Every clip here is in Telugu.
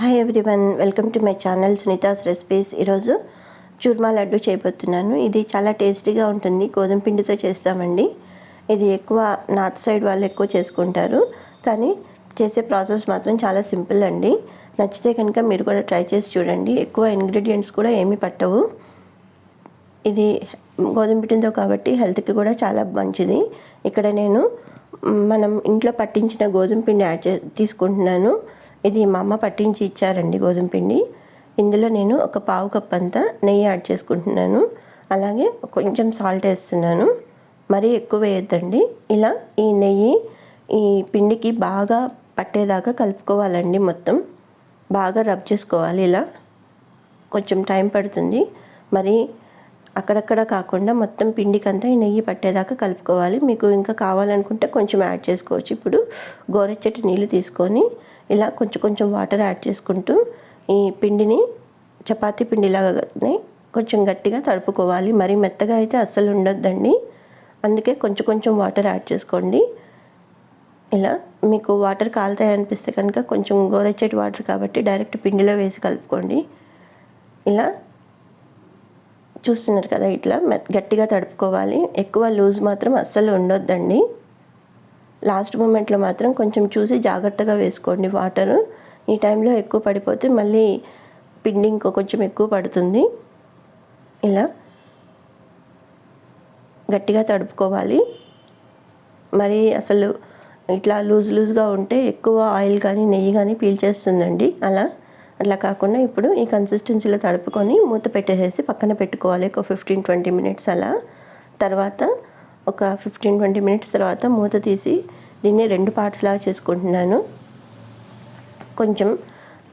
Hi everyone welcome to my channel Sunitha's recipes ఈరోజు చూర్మా లడ్డు చేయబోతున్నాను. ఇది చాలా టేస్టీగా ఉంటుంది. గోధుమ పిండితో చేస్తామండి. ఇది ఎక్కువ నార్త్ సైడ్ వాళ్ళు ఎక్కువ చేసుకుంటారు. కానీ చేసే ప్రాసెస్ మాత్రం చాలా సింపుల్ అండి. నచ్చితే కనుక మీరు కూడా ట్రై చేసి చూడండి. ఎక్కువ ఇంగ్రీడియంట్స్ కూడా ఏమీ పట్టవు. ఇది గోధుమ పిండితో కాబట్టి హెల్త్కి కూడా చాలా మంచిది. ఇక్కడ నేను మనం ఇంట్లో పట్టించిన గోధుమ పిండి యాడ్ చే తీసుకుంటున్నాను. ఇది మా అమ్మ పట్టించి ఇచ్చారండి గోధుమ పిండి. ఇందులో నేను ఒక పావు కప్ అంతా నెయ్యి యాడ్ చేసుకుంటున్నాను. అలాగే కొంచెం సాల్ట్ వేస్తున్నాను. మరీ ఎక్కువ వేయద్దండి. ఇలా ఈ నెయ్యి ఈ పిండికి బాగా పట్టేదాకా కలుపుకోవాలండి మొత్తం. బాగా రబ్ చేసుకోవాలి ఇలా. కొంచెం టైం పడుతుంది. మరి అక్కడక్కడ కాకుండా మొత్తం పిండికంతా ఈ నెయ్యి పట్టేదాకా కలుపుకోవాలి. మీకు ఇంకా కావాలనుకుంటే కొంచెం యాడ్ చేసుకోవచ్చు. ఇప్పుడు గోరెచ్చటి నీళ్ళు తీసుకొని ఇలా కొంచెం కొంచెం వాటర్ యాడ్ చేసుకుంటూ ఈ పిండిని చపాతీ పిండిలాగానే కొంచెం గట్టిగా తడుపుకోవాలి. మరి మెత్తగా అయితే అస్సలు ఉండొద్దండి. అందుకే కొంచెం కొంచెం వాటర్ యాడ్ చేసుకోండి. ఇలా మీకు వాటర్ కాలుతాయి అనిపిస్తే కనుక కొంచెం గోరెచ్చటి వాటర్ కాబట్టి డైరెక్ట్ పిండిలో వేసి కలుపుకోండి. ఇలా చూస్తున్నారు కదా ఇట్లా మెత్ గట్టిగా తడుపుకోవాలి. ఎక్కువ లూజ్ మాత్రం అస్సలు ఉండొద్దండి. లాస్ట్ మూమెంట్లో మాత్రం కొంచెం చూసి జాగ్రత్తగా వేసుకోండి వాటర్. ఈ టైంలో ఎక్కువ పడిపోతే మళ్ళీ పిండి ఇంకో కొంచెం ఎక్కువ పడుతుంది. ఇలా గట్టిగా తడుపుకోవాలి. మరి అసలు ఇట్లా లూజ్ లూజ్గా ఉంటే ఎక్కువ ఆయిల్ కానీ నెయ్యి కానీ పీల్చేస్తుందండి. అలా అట్లా కాకుండా ఇప్పుడు ఈ కన్సిస్టెన్సీలో తడుపుకొని మూత పెట్టేసేసి పక్కన పెట్టుకోవాలి. ఒక ఫిఫ్టీన్ ట్వంటీ మినిట్స్ అలా. తర్వాత ఒక ఫిఫ్టీన్ ట్వంటీ మినిట్స్ తర్వాత మూత తీసి దీన్ని రెండు పార్ట్స్ లాగా చేసుకుంటున్నాను. కొంచెం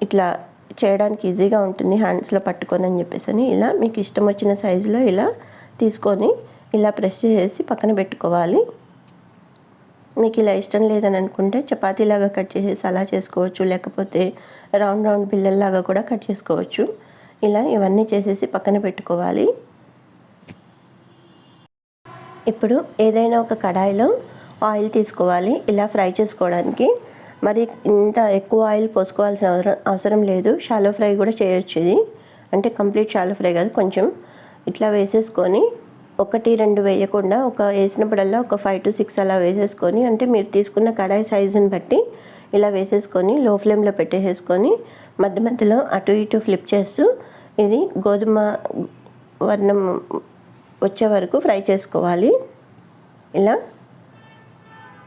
ఇట్లా చేయడానికి ఈజీగా ఉంటుంది హ్యాండ్స్లో పట్టుకొని అని చెప్పేసి అని ఇలా మీకు ఇష్టం వచ్చిన సైజులో ఇలా తీసుకొని ఇలా ప్రెస్ చేసి పక్కన పెట్టుకోవాలి. మీకు ఇలా ఇష్టం లేదని అనుకుంటే చపాతీలాగా కట్ చేసేసి అలా చేసుకోవచ్చు లేకపోతే రౌండ్ రౌండ్ బిల్లల్లాగా కూడా కట్ చేసుకోవచ్చు. ఇలా ఇవన్నీ చేసేసి పక్కన పెట్టుకోవాలి. ఇప్పుడు ఏదైనా ఒక కడాయిలో ఆయిల్ తీసుకోవాలి. ఇలా ఫ్రై చేసుకోవడానికి. మరి ఇంత ఎక్కువ ఆయిల్ పోసుకోవాల్సిన అవసరం అవసరం లేదు. షాలో ఫ్రై కూడా చేయొచ్చు ఇది. అంటే కంప్లీట్ షాలో ఫ్రై కాదు. కొంచెం ఇట్లా వేసేసుకొని ఒకటి రెండు వేయకుండా ఒక వేసినప్పుడల్లా ఒక ఫైవ్ టు సిక్స్ అలా వేసేసుకొని అంటే మీరు తీసుకున్న కడాయి సైజుని బట్టి ఇలా వేసేసుకొని లో ఫ్లేమ్లో పెట్టేసేసుకొని మధ్య మధ్యలో అటు ఇటు ఫ్లిప్ చేస్తూ ఇది గోధుమ వర్ణం వచ్చే వరకు ఫ్రై చేసుకోవాలి. ఇలా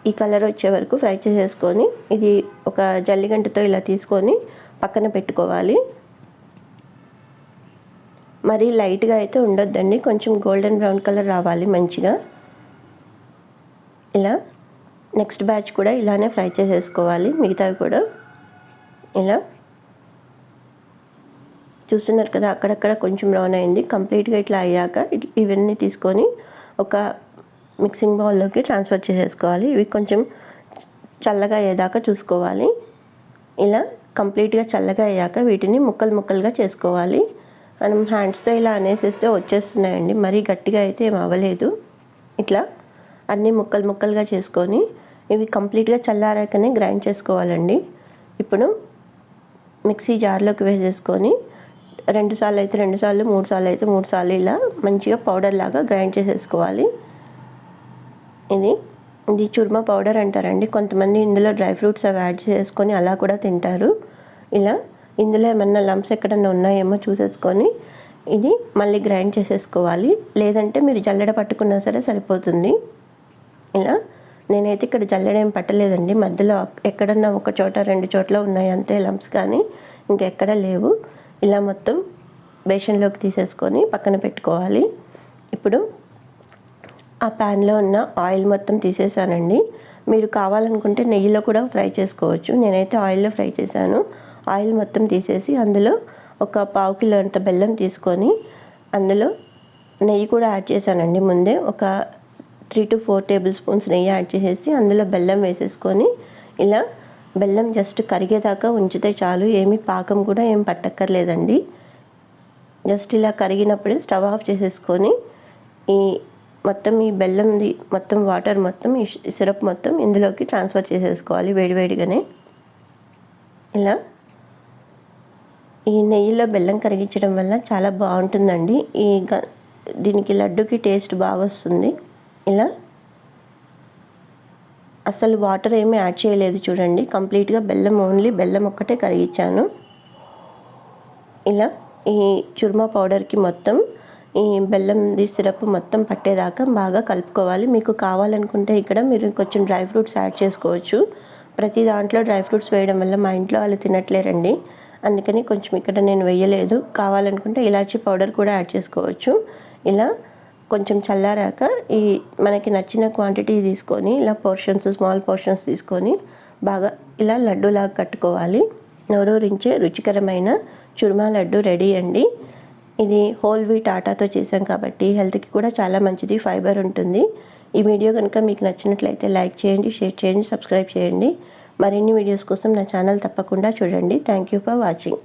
ఈ కలర్ వచ్చే వరకు ఫ్రై చేసేసుకొని ఇది ఒక జల్లిగంటతో ఇలా తీసుకొని పక్కన పెట్టుకోవాలి. మరి లైట్గా అయితే ఉండొద్దండి. కొంచెం గోల్డెన్ బ్రౌన్ కలర్ రావాలి మంచిగా. ఇలా నెక్స్ట్ బ్యాచ్ కూడా ఇలానే ఫ్రై చేసేసుకోవాలి. మిగతావి కూడా ఇలా. చూస్తున్నారు కదా అక్కడక్కడ కొంచెం బ్రౌన్ అయింది. కంప్లీట్గా ఇట్లా అయ్యాక ఇవన్నీ తీసుకొని ఒక మిక్సింగ్ బౌల్లోకి ట్రాన్స్ఫర్ చేసేసుకోవాలి. ఇవి కొంచెం చల్లగా అయ్యేదాకా చూసుకోవాలి. ఇలా కంప్లీట్గా చల్లగా అయ్యాక వీటిని ముక్కలు ముక్కలుగా చేసుకోవాలి. మనం హ్యాండ్స్తో ఇలా అనేసేస్తే వచ్చేస్తున్నాయండి. మరీ గట్టిగా అయితే ఏం అవ్వలేదు. ఇట్లా అన్నీ ముక్కలు ముక్కలుగా చేసుకొని ఇవి కంప్లీట్గా చల్లారాకనే గ్రైండ్ చేసుకోవాలండి. ఇప్పుడు మిక్సీ జార్లోకి వేసేసుకొని రెండు సార్లు అయితే రెండు సార్లు మూడు సార్లు అయితే మూడు సార్లు ఇలా మంచిగా పౌడర్ లాగా గ్రైండ్ చేసేసుకోవాలి. ఇది. ఇది చుర్మా పౌడర్ అంటారండి. కొంతమంది ఇందులో డ్రై ఫ్రూట్స్ అవి యాడ్ చేసుకొని అలా కూడా తింటారు. ఇలా ఇందులో ఏమన్నా లంప్స్ ఎక్కడన్నా ఉన్నాయేమో చూసేసుకొని ఇది మళ్ళీ గ్రైండ్ చేసేసుకోవాలి. లేదంటే మీరు జల్లెడ పట్టుకున్నా సరే సరిపోతుంది. ఇలా నేనైతే ఇక్కడ జల్లెడ ఏం పట్టలేదండి. మధ్యలో ఎక్కడన్నా ఒక చోట రెండు చోట్ల ఉన్నాయి అంతే లంప్స్ కానీ ఇంకెక్కడ లేవు. ఇలా మొత్తం బేషన్లోకి తీసేసుకొని పక్కన పెట్టుకోవాలి. ఇప్పుడు ఆ ప్యాన్లో ఉన్న ఆయిల్ మొత్తం తీసేసానండి. మీరు కావాలనుకుంటే నెయ్యిలో కూడా ఫ్రై చేసుకోవచ్చు. నేనైతే ఆయిల్లో ఫ్రై చేశాను. ఆయిల్ మొత్తం తీసేసి అందులో ఒక పావు కిలో అంత బెల్లం తీసుకొని అందులో నెయ్యి కూడా యాడ్ చేశానండి. ముందే ఒక three two four table spoons నెయ్యి యాడ్ చేసేసి అందులో బెల్లం వేసేసుకొని ఇలా బెల్లం జస్ట్ కరిగేదాకా ఉంచితే చాలు. ఏమీ పాకం కూడా ఏం పట్టక్కర్లేదండి. జస్ట్ ఇలా కరిగినప్పుడే స్టవ్ ఆఫ్ చేసేసుకొని ఈ మొత్తం ఈ బెల్లంది మొత్తం వాటర్ మొత్తం ఈ సిరప్ మొత్తం ఇందులోకి ట్రాన్స్ఫర్ చేసేసుకోవాలి వేడివేడిగానే ఇలా. ఈ నెయ్యిలో బెల్లం కరిగించడం వల్ల చాలా బాగుంటుందండి. ఈ గ దీనికి లడ్డుకి టేస్ట్ బాగా వస్తుంది. ఇలా. అసలు వాటర్ ఏమీ యాడ్ చేయలేదు చూడండి. కంప్లీట్గా బెల్లం ఓన్లీ బెల్లం ఒక్కటే కరిగించాను. ఇలా. ఈ చుర్మా పౌడర్కి మొత్తం ఈ బెల్లంది సిరప్ మొత్తం పట్టేదాకా బాగా కలుపుకోవాలి. మీకు కావాలనుకుంటే ఇక్కడ మీరు కొంచెం డ్రై ఫ్రూట్స్ యాడ్ చేసుకోవచ్చు. ప్రతి దాంట్లో డ్రై ఫ్రూట్స్ వేయడం వల్ల మా ఇంట్లో వాళ్ళు తినట్లేరండి. అందుకని కొంచెం ఇక్కడ నేను వేయలేదు. కావాలనుకుంటే ఇలాచీ పౌడర్ కూడా యాడ్ చేసుకోవచ్చు. ఇలా కొంచెం చల్లారాక ఈ మనకి నచ్చిన క్వాంటిటీ తీసుకొని ఇలా పోర్షన్స్ స్మాల్ పోర్షన్స్ తీసుకొని బాగా ఇలా లడ్డూలాగా కట్టుకోవాలి. నోరూరించే రుచికరమైన చుర్మా లడ్డు రెడీ అండి. ఇది హోల్ వీట్ ఆటాతో చేసాం కాబట్టి హెల్త్కి కూడా చాలా మంచిది ఫైబర్ ఉంటుంది. ఈ వీడియో కనుక మీకు నచ్చినట్లయితే లైక్ చేయండి షేర్ చేయండి సబ్స్క్రైబ్ చేయండి. మరిన్ని వీడియోస్ కోసం నా ఛానల్ తప్పకుండా చూడండి. Thank you for watching